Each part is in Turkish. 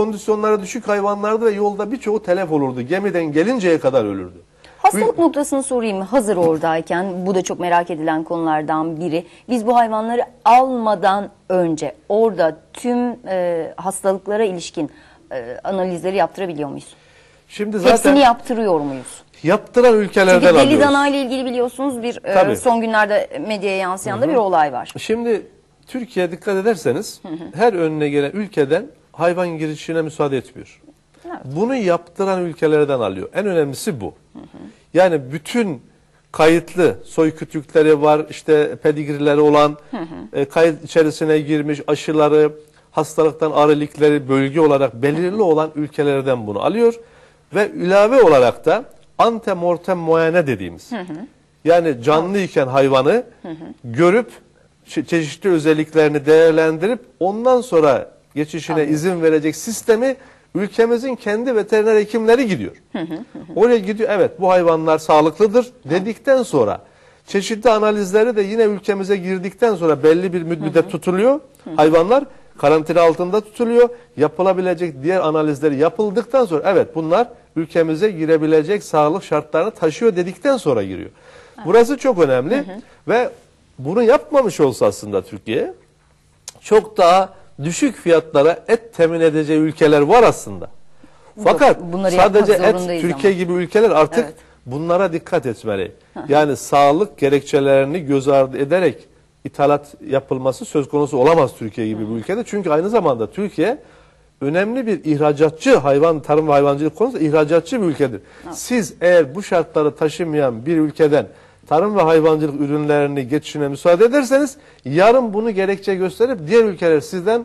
kondisyonları düşük hayvanlardı ve yolda birçoğu telef olurdu. Gemiden gelinceye kadar ölürdü. Hastalık noktasını sorayım hazır oradayken bu da çok merak edilen konulardan biri. Biz bu hayvanları almadan önce orada tüm e, hastalıklara ilişkin e, analizleri yaptırabiliyor muyuz? Şimdi zaten Hepsini yaptırıyor muyuz? yaptıran ülkelerden Çünkü deli alıyoruz. dana ile ilgili biliyorsunuz bir e, Tabii. son günlerde medyaya yansıyan da bir olay var. Şimdi Türkiye dikkat ederseniz her önüne gelen ülkeden hayvan girişine müsaade etmiyor. Evet. Bunu yaptıran ülkelerden alıyor. En önemlisi bu. Yani bütün kayıtlı soy kütükleri var, işte pedigrileri olan, e, kayıt içerisine girmiş aşıları, hastalıktan arılikleri bölge olarak belirli olan ülkelerden bunu alıyor ve ilave olarak da antemortem muayene dediğimiz. Yani canlı iken hayvanı görüp çe- çeşitli özelliklerini değerlendirip ondan sonra geçişine izin verecek sistemi ülkemizin kendi veteriner hekimleri gidiyor. Oraya gidiyor evet bu hayvanlar sağlıklıdır dedikten sonra çeşitli analizleri de yine ülkemize girdikten sonra belli bir müddet tutuluyor. Hayvanlar karantina altında tutuluyor. Yapılabilecek diğer analizleri yapıldıktan sonra evet bunlar ülkemize girebilecek sağlık şartlarını taşıyor dedikten sonra giriyor. Burası çok önemli ve bunu yapmamış olsa aslında Türkiye çok daha düşük fiyatlara et temin edeceği ülkeler var aslında. Fakat bunları sadece et Türkiye ama. gibi ülkeler artık Evet. bunlara dikkat etmeli. Yani sağlık gerekçelerini göz ardı ederek ithalat yapılması söz konusu olamaz Türkiye gibi bir ülkede. Çünkü aynı zamanda Türkiye önemli bir ihracatçı hayvan tarım ve hayvancılık konusunda ihracatçı bir ülkedir. Siz eğer bu şartları taşımayan bir ülkeden tarım ve hayvancılık ürünlerini geçişine müsaade ederseniz yarın bunu gerekçe gösterip diğer ülkeler sizden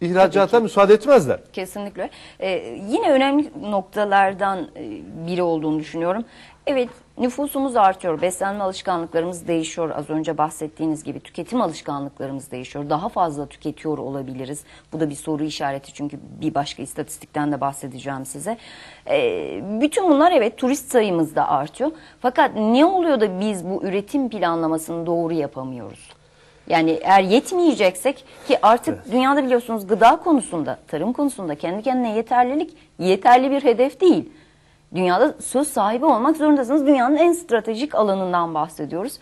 ihracata müsaade etmezler. Kesinlikle. Ee, yine önemli noktalardan e, biri olduğunu düşünüyorum. Evet nüfusumuz artıyor, beslenme alışkanlıklarımız değişiyor. Az önce bahsettiğiniz gibi tüketim alışkanlıklarımız değişiyor. Daha fazla tüketiyor olabiliriz. Bu da bir soru işareti çünkü bir başka istatistikten de bahsedeceğim size. Ee, bütün bunlar evet turist sayımız da artıyor. Fakat ne oluyor da biz bu üretim planlamasını doğru yapamıyoruz? Yani eğer yetmeyeceksek ki artık dünyada biliyorsunuz gıda konusunda, tarım konusunda kendi kendine yeterlilik yeterli bir hedef değil. Dünyada söz sahibi olmak zorundasınız. Dünyanın en stratejik alanından bahsediyoruz.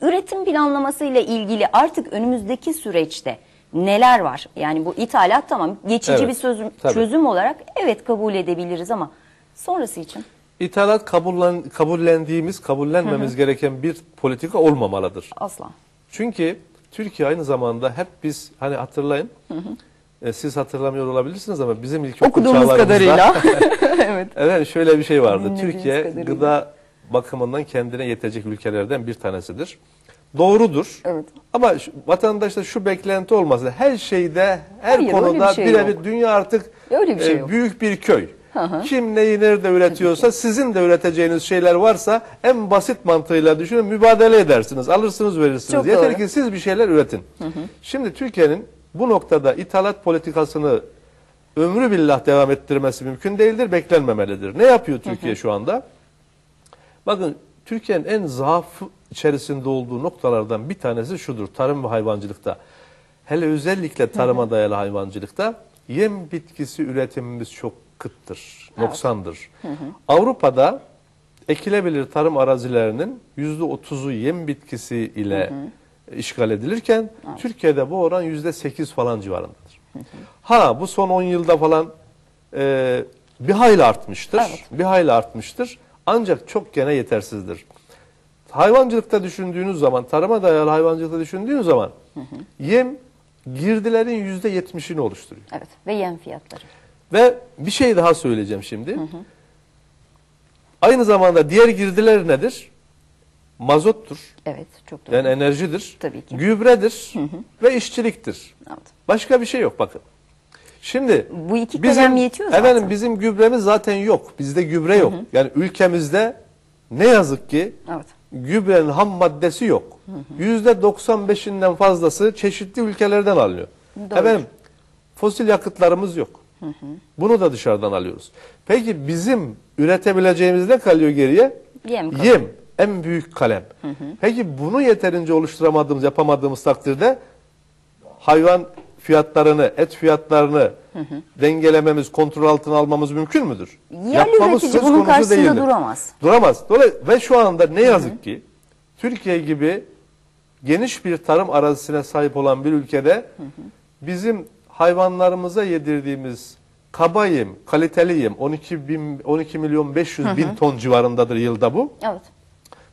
Üretim planlaması ile ilgili artık önümüzdeki süreçte neler var? Yani bu ithalat tamam geçici Evet, bir sözüm, tabii. çözüm olarak evet kabul edebiliriz ama sonrası için İthalat kabullen, kabullendiğimiz, kabullenmemiz gereken bir politika olmamalıdır. asla. Çünkü Türkiye aynı zamanda hep biz hani hatırlayın. E, siz hatırlamıyor olabilirsiniz ama bizim ilkokul Okuduğumuz kadarıyla. evet. Evet şöyle bir şey vardı. Dinlediğimiz Türkiye kadarıyla. gıda bakımından kendine yetecek ülkelerden bir tanesidir. Doğrudur. Evet. Ama şu, vatandaşta şu beklenti olmasın. Her şeyde, her Hayır, konuda bir şey birebir dünya artık Öyle bir şey e, büyük bir köy. hı. Kim neyi nerede üretiyorsa sizin de üreteceğiniz şeyler varsa en basit mantığıyla düşünün mübadele edersiniz. Alırsınız verirsiniz. Çok Yeter doğru. ki siz bir şeyler üretin. Şimdi Türkiye'nin bu noktada ithalat politikasını ömrü billah devam ettirmesi mümkün değildir, beklenmemelidir. Ne yapıyor Türkiye şu anda? Bakın Türkiye'nin en zaaf içerisinde olduğu noktalardan bir tanesi şudur. Tarım ve hayvancılıkta. Hele özellikle tarıma dayalı hayvancılıkta yem bitkisi üretimimiz çok kıttır, noksandır. Avrupa'da ekilebilir tarım arazilerinin yüzde otuzu yem bitkisi ile işgal edilirken Türkiye'de bu oran yüzde sekiz falan civarındadır. Ha bu son 10 yılda falan e, bir hayli artmıştır. Evet. Bir hayli artmıştır. Ancak çok gene yetersizdir. Hayvancılıkta düşündüğünüz zaman, tarıma dayalı hayvancılıkta düşündüğünüz zaman yem girdilerin yüzde yetmişini oluşturuyor. Evet ve yem fiyatları. Ve bir şey daha söyleyeceğim şimdi. Aynı zamanda diğer girdiler nedir? Mazottur. Evet çok doğru. Yani enerjidir. Tabii ki. Gübredir ve işçiliktir. Evet. Başka bir şey yok bakın. Şimdi Bu iki kalem yetiyor zaten. Efendim bizim gübremiz zaten yok. Bizde gübre yok. Yani ülkemizde ne yazık ki Evet. gübrenin ham maddesi yok. Yüzde 95'inden fazlası çeşitli ülkelerden alınıyor. Doğru. Efendim fosil yakıtlarımız yok. Bunu da dışarıdan alıyoruz. Peki bizim üretebileceğimiz ne kalıyor geriye? Yem kalıyor. Yem en büyük kalem. Peki bunu yeterince oluşturamadığımız, yapamadığımız takdirde hayvan fiyatlarını, et fiyatlarını dengelememiz, kontrol altına almamız mümkün müdür? Yerli Yapmamız üretici bunun karşısında değildir. duramaz. Duramaz. Dolayısıyla ve şu anda ne yazık ki Türkiye gibi geniş bir tarım arazisine sahip olan bir ülkede bizim hayvanlarımıza yedirdiğimiz kaba yem, kaliteli yem 12, bin, 12 milyon 500 bin ton civarındadır yılda bu. Evet.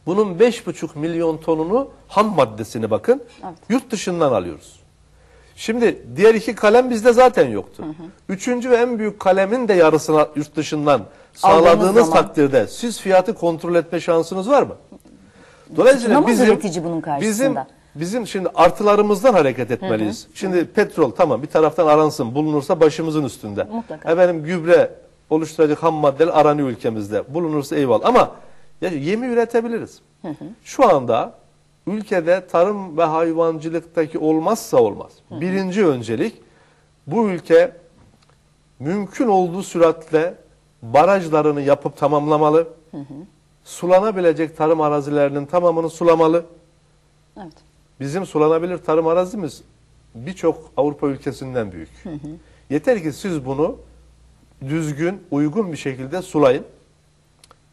Bunun 5,5 milyon tonunu ham maddesini bakın Evet. yurt dışından alıyoruz. Şimdi diğer iki kalem bizde zaten yoktu. Üçüncü ve en büyük kalemin de yarısını yurt dışından sağladığınız zaman- takdirde siz fiyatı kontrol etme şansınız var mı? Dolayısıyla bizim, bunun bizim bizim şimdi artılarımızdan hareket etmeliyiz. Şimdi petrol tamam bir taraftan aransın bulunursa başımızın üstünde. Mutlaka. Efendim gübre oluşturacak ham maddeler aranıyor ülkemizde. Bulunursa eyvallah ama ya yemi üretebiliriz. Şu anda ülkede tarım ve hayvancılıktaki olmazsa olmaz. Birinci öncelik bu ülke mümkün olduğu süratle barajlarını yapıp tamamlamalı. Sulanabilecek tarım arazilerinin tamamını sulamalı. Evet. Bizim sulanabilir tarım arazimiz birçok Avrupa ülkesinden büyük. Yeter ki siz bunu düzgün, uygun bir şekilde sulayın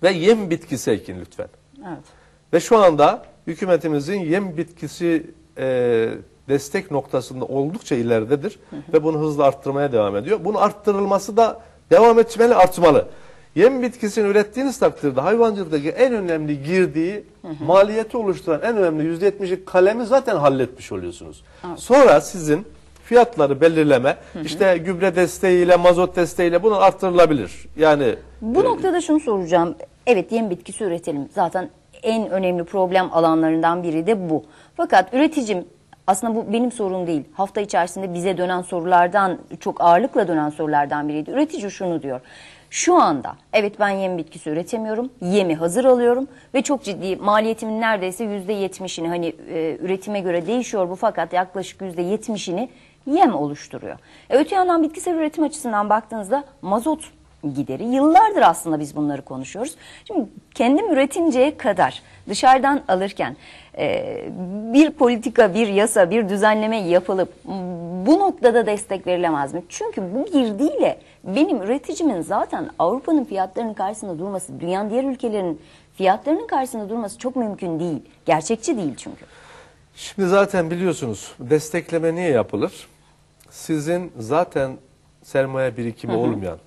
ve yem bitkisi ekin lütfen. Evet. Ve şu anda hükümetimizin yem bitkisi e, destek noktasında oldukça ileridedir ve bunu hızla arttırmaya devam ediyor. Bunun arttırılması da devam etmeli, artmalı. Yem bitkisini ürettiğiniz takdirde hayvancılıktaki en önemli girdiği maliyeti oluşturan en önemli %70'lik kalemi zaten halletmiş oluyorsunuz. Sonra sizin fiyatları belirleme, işte gübre desteğiyle, mazot desteğiyle bunun arttırılabilir. Yani Bu noktada şunu soracağım. Evet yem bitkisi üretelim. Zaten en önemli problem alanlarından biri de bu. Fakat üreticim aslında bu benim sorum değil. Hafta içerisinde bize dönen sorulardan çok ağırlıkla dönen sorulardan biriydi. Üretici şunu diyor. Şu anda evet ben yem bitkisi üretemiyorum. Yemi hazır alıyorum ve çok ciddi maliyetimin neredeyse %70'ini hani e, üretime göre değişiyor bu fakat yaklaşık %70'ini yem oluşturuyor. E, öte yandan bitkisel üretim açısından baktığınızda mazot gideri. Yıllardır aslında biz bunları konuşuyoruz. Şimdi kendim üretinceye kadar dışarıdan alırken e, bir politika, bir yasa, bir düzenleme yapılıp bu noktada destek verilemez mi? Çünkü bu girdiyle benim üreticimin zaten Avrupa'nın fiyatlarının karşısında durması, dünyanın diğer ülkelerinin fiyatlarının karşısında durması çok mümkün değil. Gerçekçi değil çünkü. Şimdi zaten biliyorsunuz destekleme niye yapılır? Sizin zaten sermaye birikimi olmayan,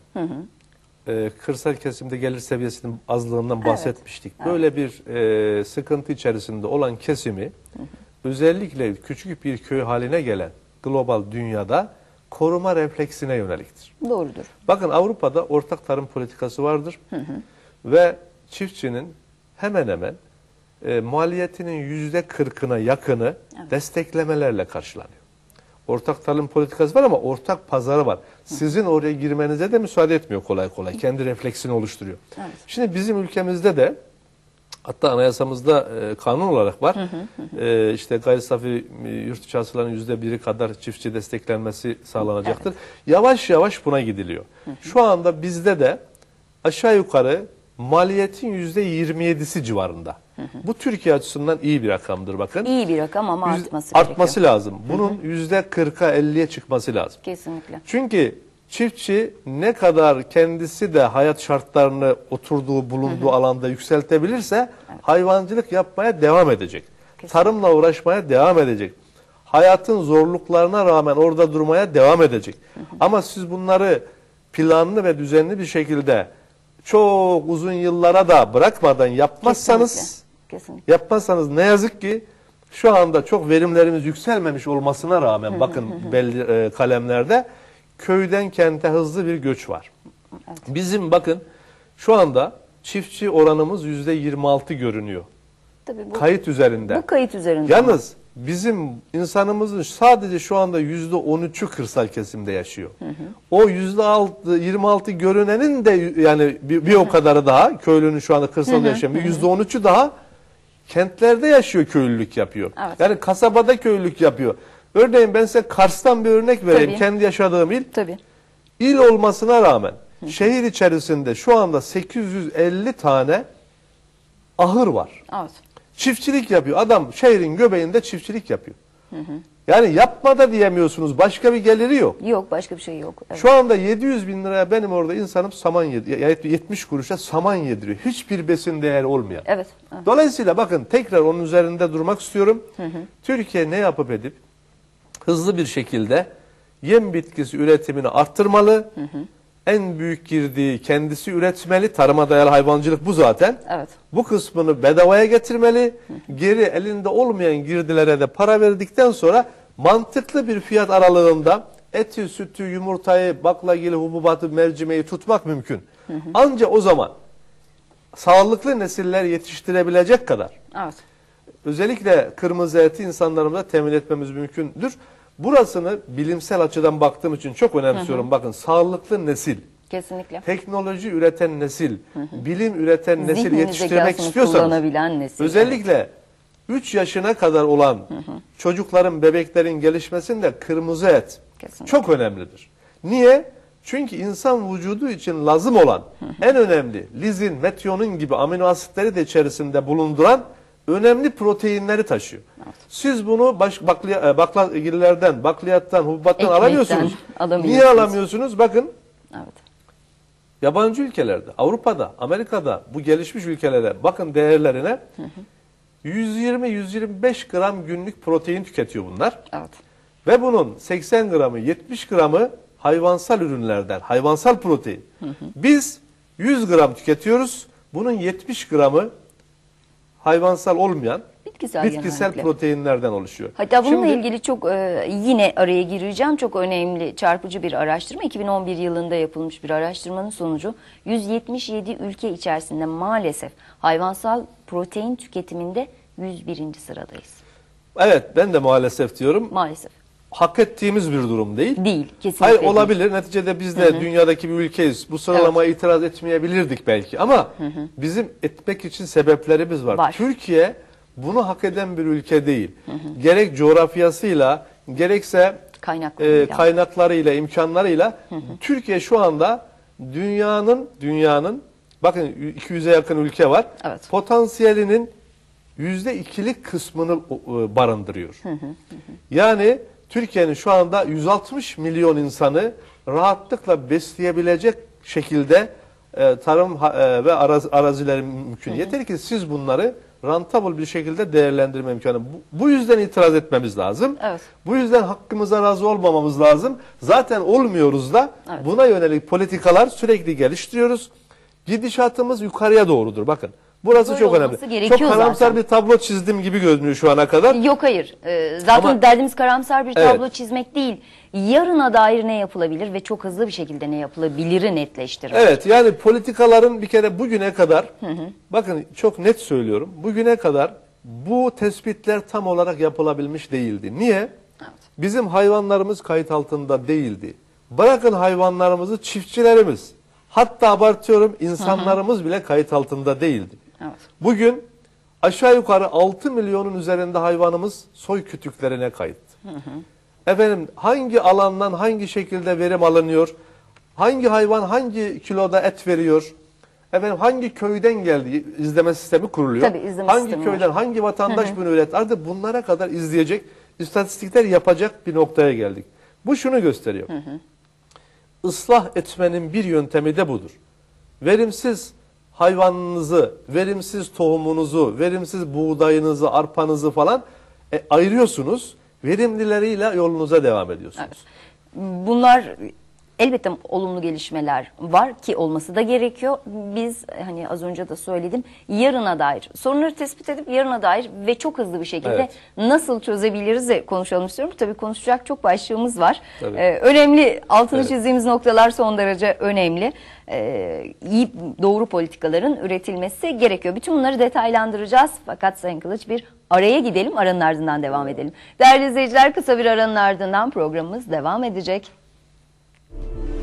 e, kırsal kesimde gelir seviyesinin azlığından bahsetmiştik. Böyle bir e, sıkıntı içerisinde olan kesimi özellikle küçük bir köy haline gelen global dünyada koruma refleksine yöneliktir. Doğrudur. Bakın Avrupa'da ortak tarım politikası vardır. Ve çiftçinin hemen hemen e, maliyetinin yüzde kırkına yakını desteklemelerle karşılanıyor. Ortak tarım politikası var ama ortak pazarı var. Sizin oraya girmenize de müsaade etmiyor kolay kolay. Kendi refleksini oluşturuyor. Evet. Şimdi bizim ülkemizde de Hatta anayasamızda e, kanun olarak var. E, işte gayri safi e, yurt içi hasılanın yüzde biri kadar çiftçi desteklenmesi sağlanacaktır. Yavaş yavaş buna gidiliyor. Şu anda bizde de aşağı yukarı maliyetin yüzde 27'si civarında. Bu Türkiye açısından iyi bir rakamdır bakın. İyi bir rakam ama Yüz- artması, artması gerekiyor. lazım. Bunun yüzde 40'a 50'ye çıkması lazım. Kesinlikle. Çünkü çiftçi ne kadar kendisi de hayat şartlarını oturduğu, bulunduğu alanda yükseltebilirse hayvancılık yapmaya devam edecek. Kesinlikle. Tarımla uğraşmaya devam edecek. Hayatın zorluklarına rağmen orada durmaya devam edecek. Ama siz bunları planlı ve düzenli bir şekilde çok uzun yıllara da bırakmadan yapmazsanız Kesinlikle. Kesinlikle. Yapmazsanız ne yazık ki şu anda çok verimlerimiz yükselmemiş olmasına rağmen bakın belli e, kalemlerde köyden kente hızlı bir göç var. Bizim bakın şu anda çiftçi oranımız yüzde 26 görünüyor. Tabii bu, Kayıt üzerinde. bu kayıt üzerinde. Yalnız bizim insanımızın sadece şu anda yüzde 13'ü kırsal kesimde yaşıyor. O yüzde altı- 26 görünenin de yani bir, bir o kadarı daha köylünün şu anda kırsalda yaşayan yüzde 13'ü daha kentlerde yaşıyor köylülük yapıyor. Evet. Yani kasabada köylülük yapıyor. Örneğin ben size Kars'tan bir örnek vereyim. Tabii. Kendi yaşadığım il. Tabii. İl olmasına rağmen şehir içerisinde şu anda 850 tane ahır var. Evet. Çiftçilik yapıyor. Adam şehrin göbeğinde çiftçilik yapıyor. Yani yapma da diyemiyorsunuz. Başka bir geliri yok. Yok başka bir şey yok. Evet. Şu anda 700 bin liraya benim orada insanım saman yediriyor. 70 kuruşa saman yediriyor. Hiçbir besin değeri olmayan. Evet. evet. Dolayısıyla bakın tekrar onun üzerinde durmak istiyorum. Türkiye ne yapıp edip hızlı bir şekilde yem bitkisi üretimini arttırmalı. En büyük girdiği kendisi üretmeli. Tarıma dayalı hayvancılık bu zaten. Evet. Bu kısmını bedavaya getirmeli. Geri elinde olmayan girdilere de para verdikten sonra mantıklı bir fiyat aralığında eti, sütü, yumurtayı, baklagili, hububatı, mercimeği tutmak mümkün. Ancak o zaman sağlıklı nesiller yetiştirebilecek kadar Evet. özellikle kırmızı eti insanlarımıza temin etmemiz mümkündür. Burasını bilimsel açıdan baktığım için çok önemsiyorum. Bakın sağlıklı nesil, Kesinlikle. teknoloji üreten nesil, bilim üreten nesil Zihnini, yetiştirmek zekasını istiyorsanız nesil. özellikle 3 yaşına kadar olan çocukların, bebeklerin gelişmesinde kırmızı et Kesinlikle. çok önemlidir. Niye? Çünkü insan vücudu için lazım olan en önemli lizin, metyonun gibi amino asitleri de içerisinde bulunduran önemli proteinleri taşıyor. Siz bunu baş, bakliya, e, baklagillerden, bakliyattan, hububattan Ekmekten alamıyorsunuz. Niye alamıyorsunuz? Bakın Evet. Yabancı ülkelerde, Avrupa'da, Amerika'da bu gelişmiş ülkelere bakın değerlerine 120-125 gram günlük protein tüketiyor bunlar. Evet. Ve bunun 80 gramı, 70 gramı hayvansal ürünlerden, hayvansal protein. Biz 100 gram tüketiyoruz. Bunun 70 gramı hayvansal olmayan Bitkisel bitkisel genellikle. proteinlerden oluşuyor. Hatta bununla Şimdi- ilgili çok e, yine araya gireceğim. Çok önemli, çarpıcı bir araştırma. 2011 yılında yapılmış bir araştırmanın sonucu 177 ülke içerisinde maalesef hayvansal protein tüketiminde 101. sıradayız. Evet ben de maalesef diyorum. Maalesef. Hak ettiğimiz bir durum değil. Değil. Kesinlikle Hayır değil. olabilir. Neticede biz de dünyadaki bir ülkeyiz. Bu sıralamaya itiraz etmeyebilirdik belki ama bizim etmek için sebeplerimiz var. Var. Türkiye bunu hak eden bir ülke değil. Gerek coğrafyasıyla gerekse e, Kaynaklarıyla. kaynaklarıyla, imkanlarıyla Türkiye şu anda dünyanın dünyanın bakın 200'e yakın ülke var. Evet. Potansiyelinin yüzde ikilik kısmını e, barındırıyor. Yani Türkiye'nin şu anda 160 milyon insanı rahatlıkla besleyebilecek şekilde e, tarım e, ve araz, arazileri mümkün. Yeter ki siz bunları rentable bir şekilde değerlendirme imkanı. Bu, bu yüzden itiraz etmemiz lazım. Evet. Bu yüzden hakkımıza razı olmamamız lazım. Zaten olmuyoruz da Evet. buna yönelik politikalar sürekli geliştiriyoruz. Gidişatımız yukarıya doğrudur. Bakın burası Böyle çok önemli. Çok karamsar zaten. bir tablo çizdim gibi görünüyor şu ana kadar. Yok hayır. Ee, zaten Ama- derdimiz karamsar bir Evet. tablo çizmek değil. Yarına dair ne yapılabilir ve çok hızlı bir şekilde ne yapılabiliri netleştirmek. Evet yani politikaların bir kere bugüne kadar bakın çok net söylüyorum. Bugüne kadar bu tespitler tam olarak yapılabilmiş değildi. Niye? Bizim hayvanlarımız kayıt altında değildi. Bırakın hayvanlarımızı çiftçilerimiz hatta abartıyorum insanlarımız bile kayıt altında değildi. Bugün aşağı yukarı 6 milyonun üzerinde hayvanımız soy kütüklerine kayıt. Efendim hangi alandan hangi şekilde verim alınıyor? Hangi hayvan hangi kiloda et veriyor? Efendim hangi köyden geldi? izleme sistemi kuruluyor. Tabii, izleme hangi sistemi köyden var. hangi vatandaş bunu üretti? Artık bunlara kadar izleyecek istatistikler yapacak bir noktaya geldik. Bu şunu gösteriyor. Islah etmenin bir yöntemi de budur. Verimsiz hayvanınızı, verimsiz tohumunuzu, verimsiz buğdayınızı, arpanızı falan e, ayırıyorsunuz. Verimlileriyle yolunuza devam ediyorsunuz. Bunlar elbette olumlu gelişmeler var ki olması da gerekiyor. Biz hani az önce de söyledim yarına dair sorunları tespit edip yarına dair ve çok hızlı bir şekilde Evet. nasıl çözebiliriz de konuşalım istiyorum. Tabii konuşacak çok başlığımız var. Tabii. Ee, önemli altını Evet. çizdiğimiz noktalar son derece önemli. Ee, iyi doğru politikaların üretilmesi gerekiyor. Bütün bunları detaylandıracağız. Fakat Sayın Kılıç bir araya gidelim aranın ardından devam edelim. Değerli izleyiciler kısa bir aranın ardından programımız devam edecek. Thank you